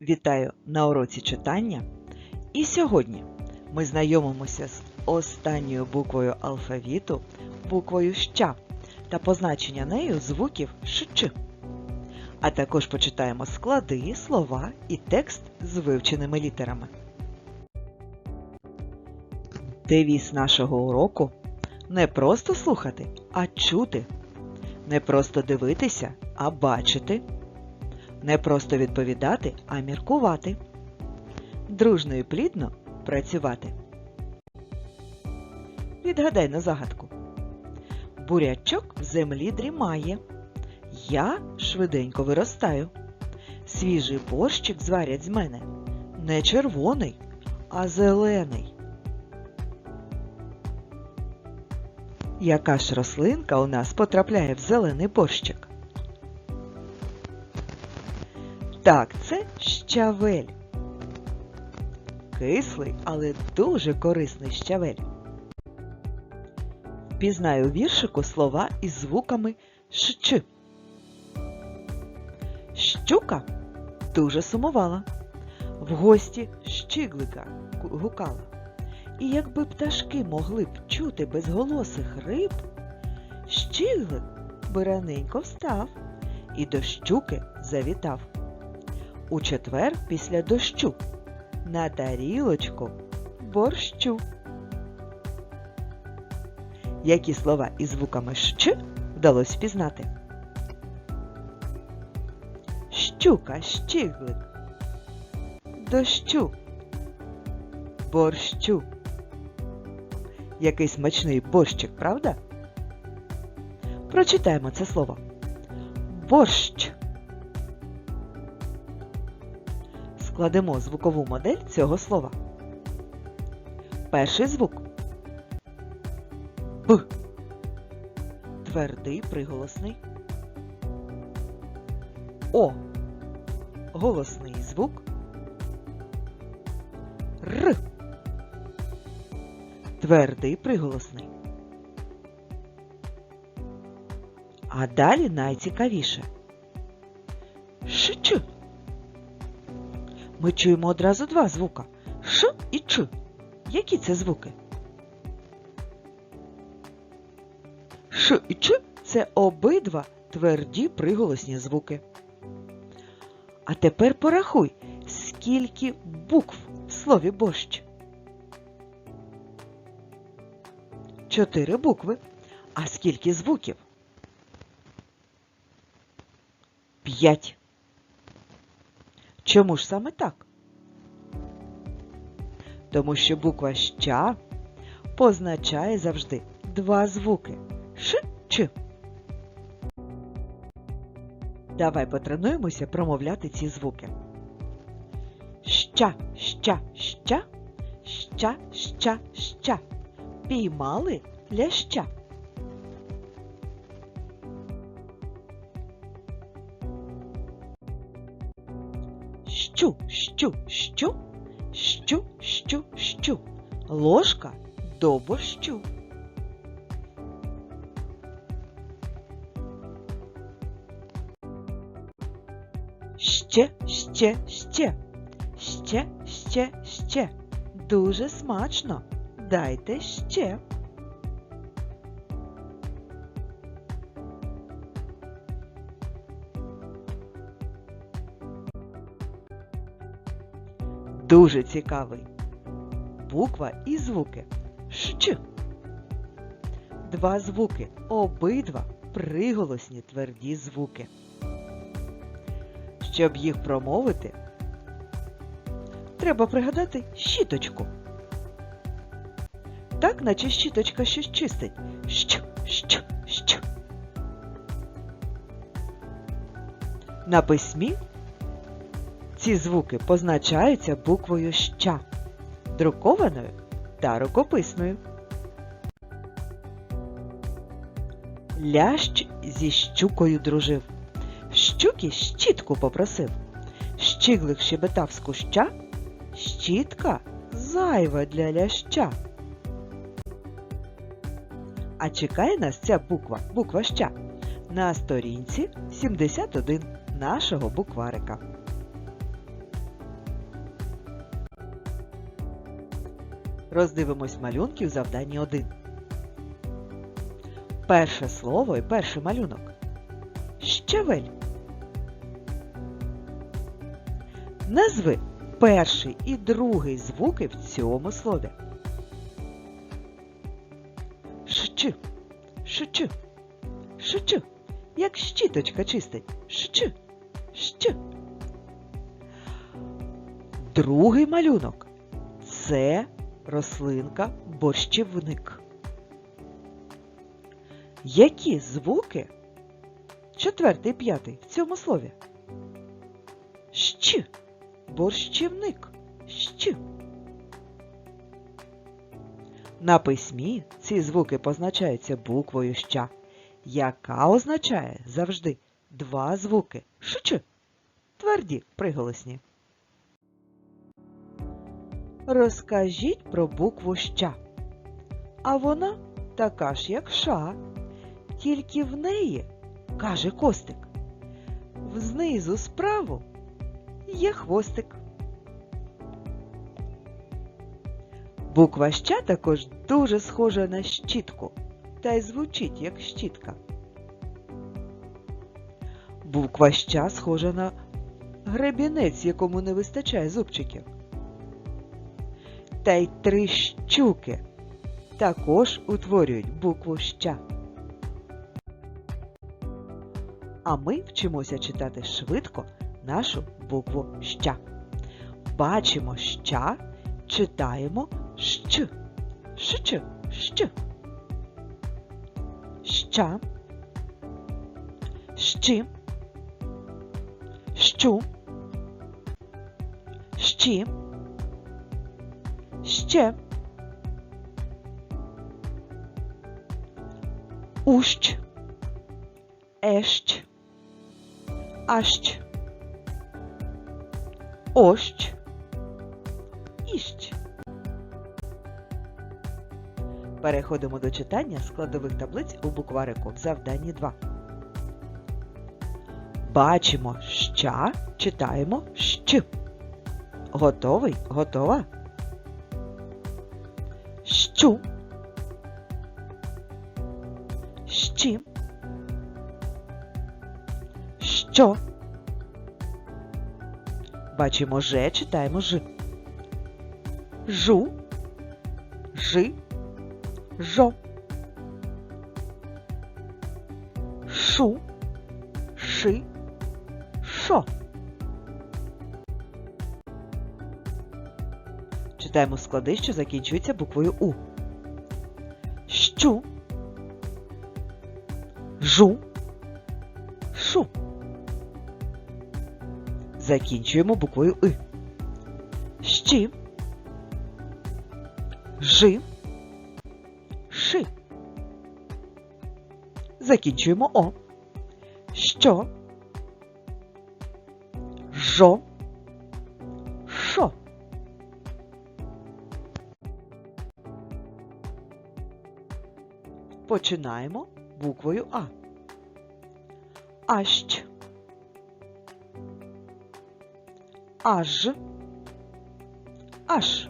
Вітаю на уроці читання. І сьогодні ми знайомимося з останньою буквою алфавіту, буквою ща та позначення нею звуків ш-ч. А також почитаємо склади, слова і текст з вивченими літерами. Девіз нашого уроку не просто слухати, а чути. Не просто дивитися, а бачити. Не просто відповідати, а міркувати. Дружно і плідно працювати. Відгадай на загадку. Бурячок в землі дрімає. Я швиденько виростаю. Свіжий борщик зварять з мене. Не червоний, а зелений. Яка ж рослинка у нас потрапляє в зелений борщик? Так, це щавель. Кислий, але дуже корисний щавель. Пізнаю у віршику слова із звуками щ. Щука дуже сумувала. В гості щиглика гукала. І якби пташки могли б чути безголосих риб, щиглик би раненько встав і до щуки завітав. У четвер після дощу на тарілочку борщу. Які слова із звуками щ вдалося впізнати? Щука, щиглик. Дощу. Борщу. Який смачний борщик, правда? Прочитаємо це слово. Борщ. Складемо звукову модель цього слова. Перший звук Б. Твердий приголосний. О. Голосний звук. Р. Твердий приголосний. А далі найцікавіше. Ми чуємо одразу два звука Ш і Ч. Які це звуки? Ш і Ч це обидва тверді приголосні звуки. А тепер порахуй, скільки букв в слові борщ. Чотири букви. А скільки звуків? П'ять. Чому ж саме так? Тому що буква ща позначає завжди два звуки Ш Ч. Давай потренуємося промовляти ці звуки. Ща, ща, ща, ща, ща, ща. Піймали ляща. Щу, щу, щу, щу, щу, щу. Ложка до борщу. Ще, ще, ще. Ще, ще, ще. Дуже смачно. Дайте ще. Дуже цікавий. Буква і звуки. Щ. Два звуки. Обидва приголосні тверді звуки. Щоб їх промовити, треба пригадати щіточку. Так, наче щіточка щось чистить. Щ, щ, щ. На письмі ці звуки позначаються буквою ща, друкованою та рукописною. Лящ зі щукою дружив. Щуки щітку попросив. Щиглик щебетав з куща. Щітка зайва для ляща. А чекає нас ця буква, буква ща, на сторінці 71 нашого букварика. Роздивимось малюнки у завданні 1. Перше слово і перший малюнок. Щавель. Назви перший і другий звуки в цьому слові. Щ, щ, щ, як щіточка чистить. Щ, щ. Другий малюнок це рослинка борщівник. Які звуки четвертий і п'ятий в цьому слові? Щ. Борщівник. Щ. На письмі ці звуки позначаються буквою ща, яка означає завжди два звуки ш тверді приголосні. Розкажіть про букву ща. А вона така ж, як ша, тільки в неї, каже Костик, знизу справу є хвостик. Буква ща також дуже схожа на щітку та й звучить як щітка. Буква ща схожа на гребінець, якому не вистачає зубчиків. Та й три щуки також утворюють букву ща. А ми вчимося читати швидко нашу букву ща. Бачимо ща, читаємо щ. Щ, щ. Ща. Щі. Щу. Щі. Ще. Ущ. Ещ. Ащ. Ощ. Іщ. Переходимо до читання складових таблиць у букварику в завданні 2. Бачимо ща, читаємо щ. Готовий? Готова? Щу. Щі. Що? Бачимо же, читаємо ж. Жу. Жи. Жо. Шу. Ши. Шо. Читаємо склади, що закінчуються буквою У. Щу. Жу. Шу. Закінчуємо буквою И. Щі. Жи. Ши. Закінчуємо О. Що? Жо. Починаємо буквою А. Ащ. Аж. Аш.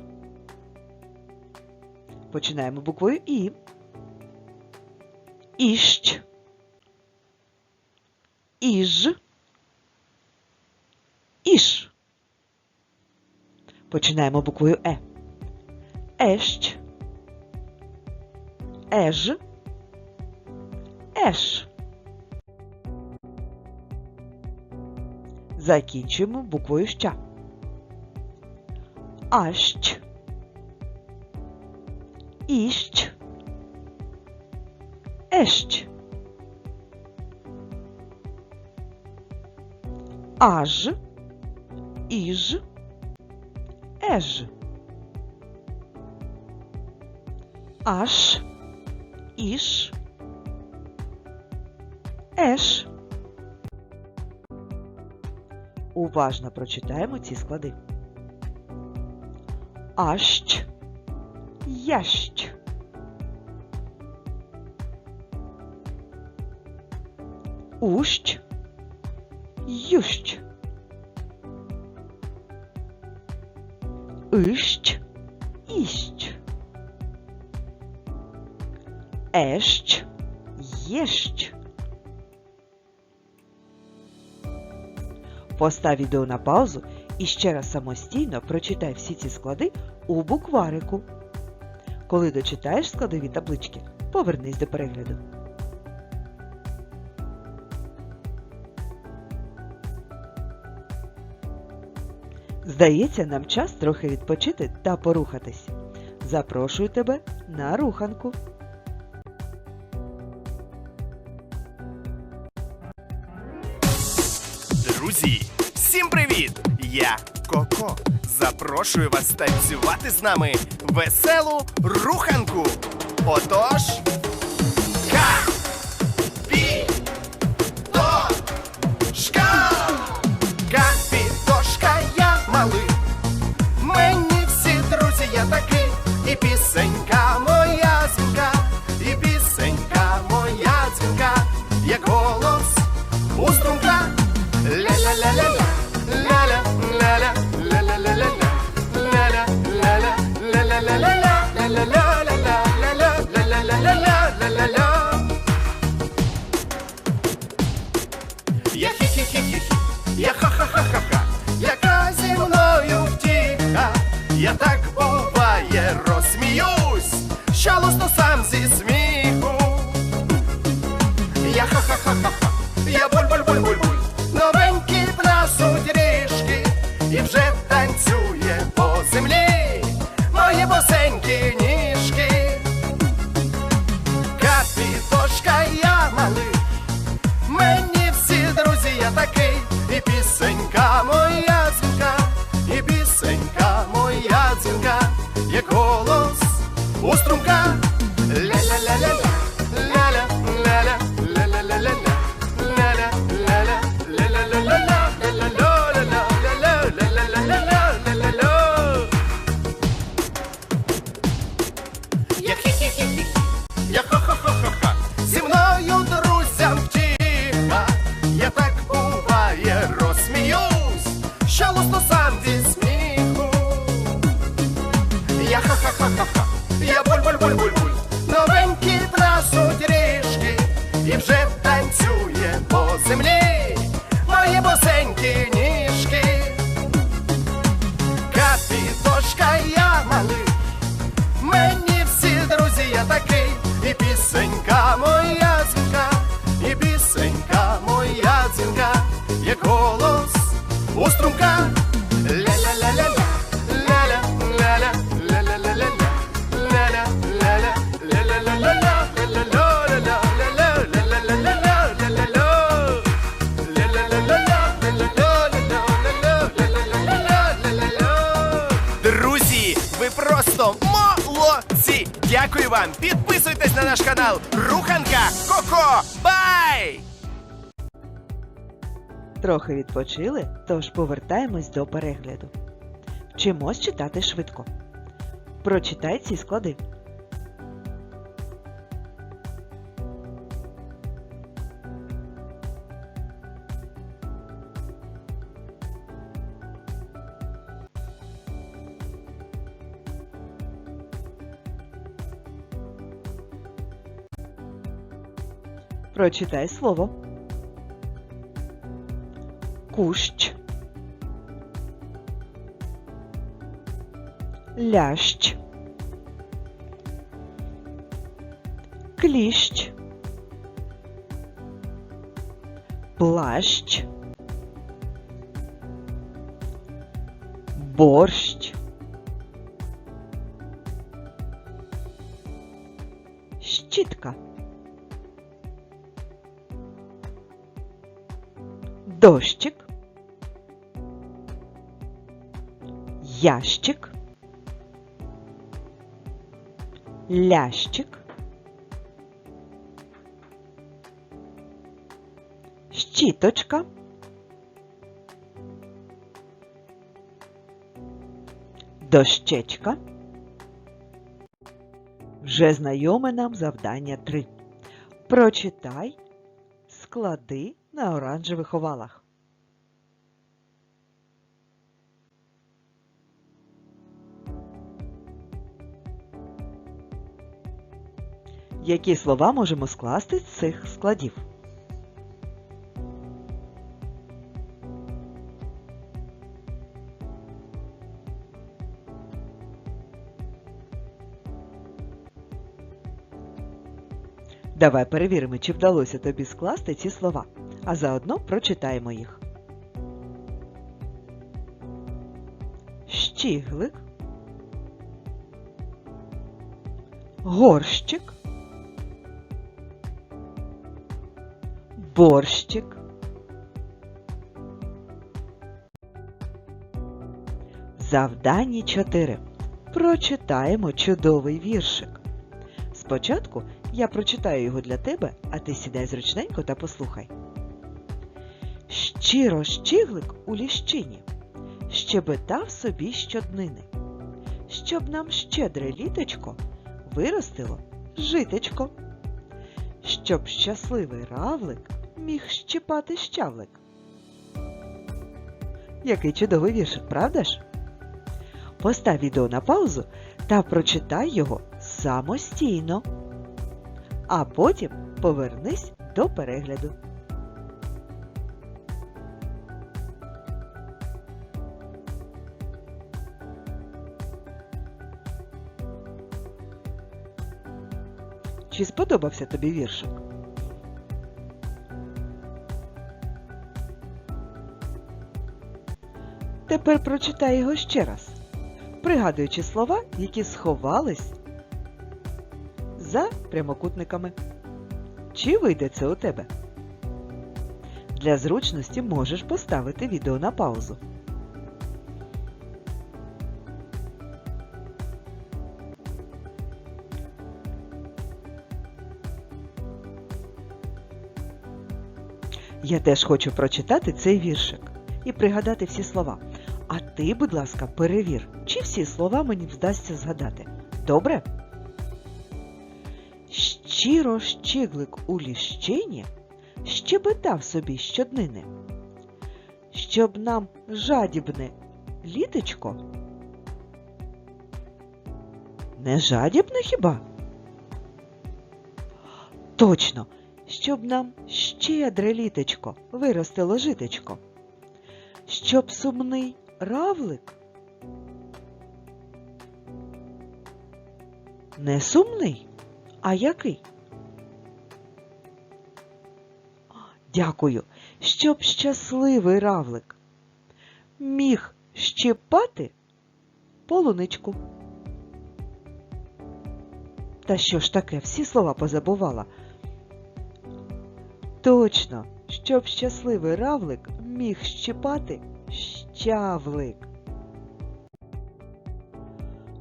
Починаємо буквою І. Іщ. Іж. Іш. Починаємо буквою Е. Ещ. Еж. Еш. Закінчуємо буквою ща. Ащ. Іщ. Ещ. Аж. Іж. Еж. Аш. Іш. Еш. Уважно прочитаємо ці склади. Ащ. Ящ. Ущ. Ющ. Постав відео на паузу і ще раз самостійно прочитай всі ці склади у букварику. Коли дочитаєш складові таблички, повернись до перегляду. Здається, нам час трохи відпочити та порухатись. Запрошую тебе на руханку. Коко. Запрошую вас танцювати з нами веселу руханку. Отож. Я так буває розсміюсь, що лусну сам зі сміху. Я ха-ха-ха-ха-ха, я буль-буль-буль-буль-буль, новенькі пісенька моя дзвінка, і пісенька моя дзвінка, як голос у струмка. Дякую вам! Підписуйтесь на наш канал Руханка Коко! Бай! Трохи відпочили, тож повертаємось до перегляду. Вчимось читати швидко. Прочитай ці склади. Прочитай слово. Кущ. Лящ. Кліщ. Плащ. Борщ. Ящик. Лящик. Щіточка. Дощечка. Вже знайоме нам завдання 3. Прочитай склади на оранжевих овалах. Які слова можемо скласти з цих складів? Давай перевіримо, чи вдалося тобі скласти ці слова, а заодно прочитаємо їх. Щіглик, горщик, борщик, Завдання 4. Прочитаємо чудовий віршик. Спочатку я прочитаю його для тебе, а ти сідай зручненько та послухай. Щиро щиглик у ліщині, щебетав собі щоднини, щоб нам щедре літочко виростило житечко, щоб щасливий равлик міг щипати щавлик. Який чудовий віршик, правда ж? Постав відео на паузу та прочитай його самостійно. А потім повернись до перегляду. Чи сподобався тобі віршик? Тепер прочитай його ще раз, пригадуючи слова, які сховались за прямокутниками. Чи вийде це у тебе? Для зручності можеш поставити відео на паузу. Я теж хочу прочитати цей віршик і пригадати всі слова. А ти, будь ласка, перевір, чи всі слова мені вдасться згадати. Добре? Щиро щиглик у ліщині щебетав собі щоднини, щоб нам жадібне літочко. Не жадібне хіба? Точно, щоб нам щедре літочко виростило житечко, щоб сумний равлик не сумний, а який? Дякую, щоб щасливий равлик міг щипати полуничку. Та що ж таке, всі слова позабувала. Точно, щоб щасливий равлик міг щипати щавлик.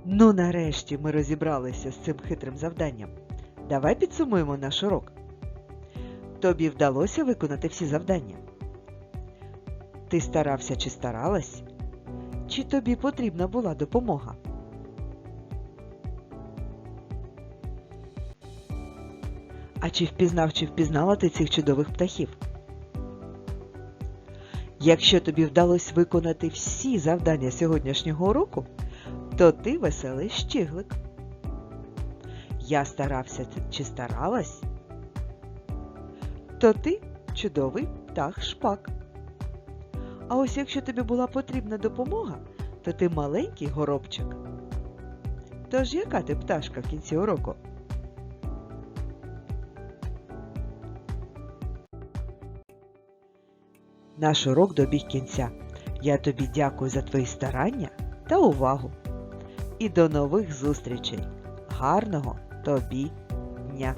Ну, нарешті ми розібралися з цим хитрим завданням. Давай підсумуємо наш урок. Тобі вдалося виконати всі завдання? Ти старався чи старалась? Чи тобі потрібна була допомога? А чи впізнав, чи впізнала ти цих чудових птахів? Якщо тобі вдалося виконати всі завдання сьогоднішнього уроку, то ти веселий щиглик. Я старався чи старалась, то ти чудовий птах шпак. А ось якщо тобі була потрібна допомога, то ти маленький горобчик. Тож яка ти пташка в кінці уроку? Наш урок добіг кінця. Я тобі дякую за твої старання та увагу. І до нових зустрічей. Гарного тобі дня!